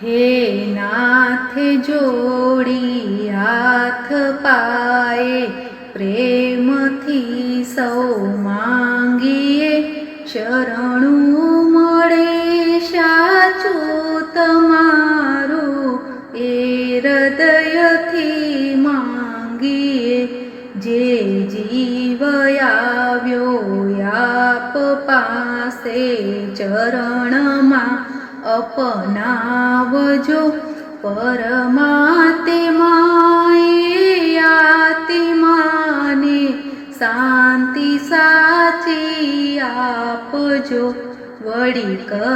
હે નાથ જોડી હાથ પાએ પ્રેમથી સૌ માંગીએ, શરણું મળે સાચું તમારું, એ હૃદયથી માંગીએ, જે જીવ આવ્યો આપ પાસે ચરણમાં અપનાવજો પરમાત્માએ આત્માને શાંતિ સાચી આપજો વળી કર્મના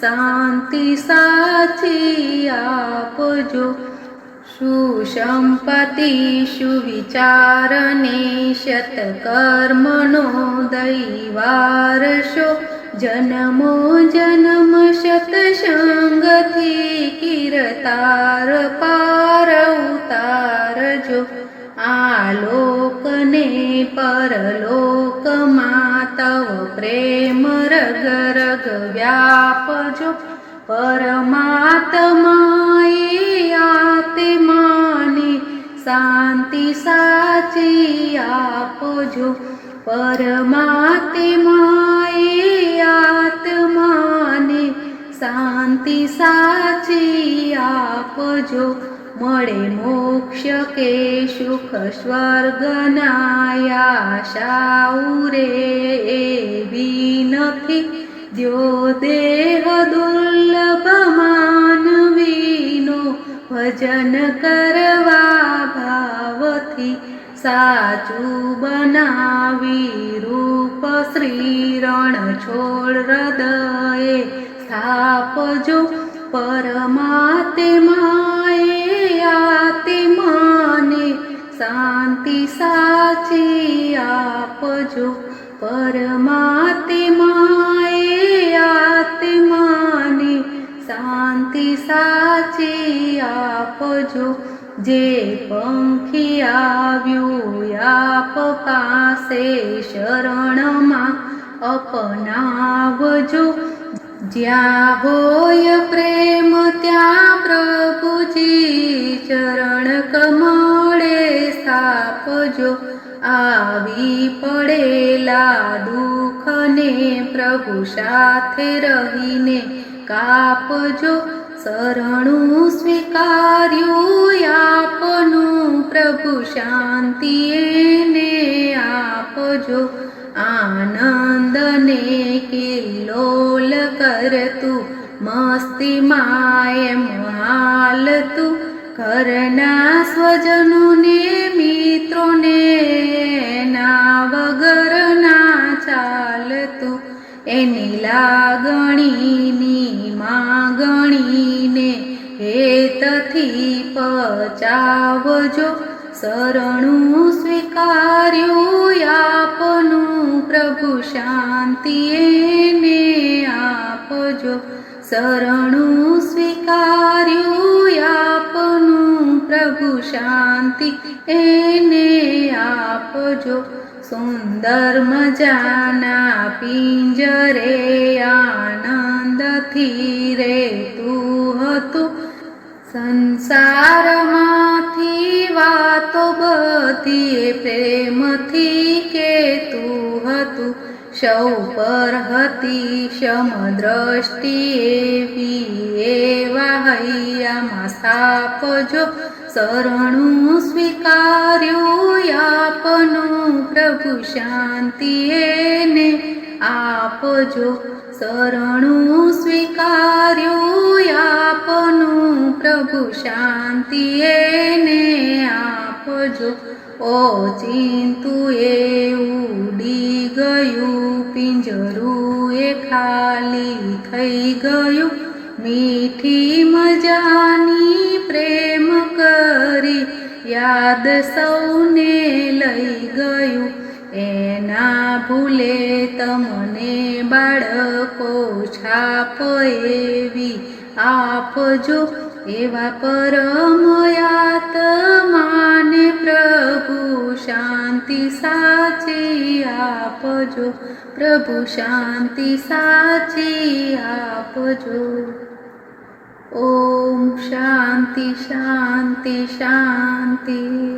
શાંતિ સાચી આપજો સુસંપત્તિ સુવિચારને શતકર્મણો દૈવારશો જન્મો જન્મ શતસંગથી કીર્તાર પાર ઉતારજો આલોકને પરલોકમાં તવ પ્રેમ રગ રગ વ્યાપજો પરમાત્માએ આત્માને શાંતિ સાચી આપજો પરમાત્માએ આત્માને શાંતિ સાચી આપજો મળે મોક્ષ કે સુખ સ્વર્ગના શાઉરે એવી નથી ो देह भजन करवा भावी साचु बना विणोड हृदये सापजो परमात्मायतिमाने शान्ति साची आपजो परमात्मा શાંતિ સાચી આપજો. જે પંખી આવ્યું આપ પાસે શરણમાં અપનાવજો. જ્યાં હોય પ્રેમ ત્યાં પ્રભુજી ચરણ કમળે સ્થાપજો. આવી પડેલા દુઃખને પ્રભુ સાથે રહીને કાપજો, શરણું સ્વીકાર્યું આપનું પ્રભુ શાંતિને આપજો. આનંદને કિલ્લોલ કરતું મસ્તીમાં એમ હાલતું ઘરના સ્વજનોને, મિત્રોને ના વગર ચાલતું એની લાગણીની પચાવજો શરણું સ્વીકાર્યું આપનું પ્રભુ શાંતિને આપજો. શરણું સ્વીકાર્યું આપનું પ્રભુ શાંતિ એને આપજો. સુંદર મજાના પિંજરે આનંદથી રે સંસારમાંથી વાતો બધી પ્રેમથી કેતું હતું. સૌ પર હતી સમદ્રષ્ટિ એવી એવા હૈયામાં સ્થાપજો. શરણું સ્વીકાર્યું આપનું પ્રભુ શાંતિ એને આપજો. શરણું સ્વીકાર્યું આપનું એને આપજો. ઓ ચિંતું, એ ઉડી ગયું. પિંજરું એ ખાલી થઈ ગયું. મીઠી મજાની પ્રેમ કરી યાદ સૌને લઈ ગયું. એના ભૂલે તમને બાળકો છાપ એવી આપજો. एवा परमयातमाने प्रभु शान्ति साची आपजो। प्रभु शान्ति साची आपजो। ॐ शान्ति शान्ति शान्ति।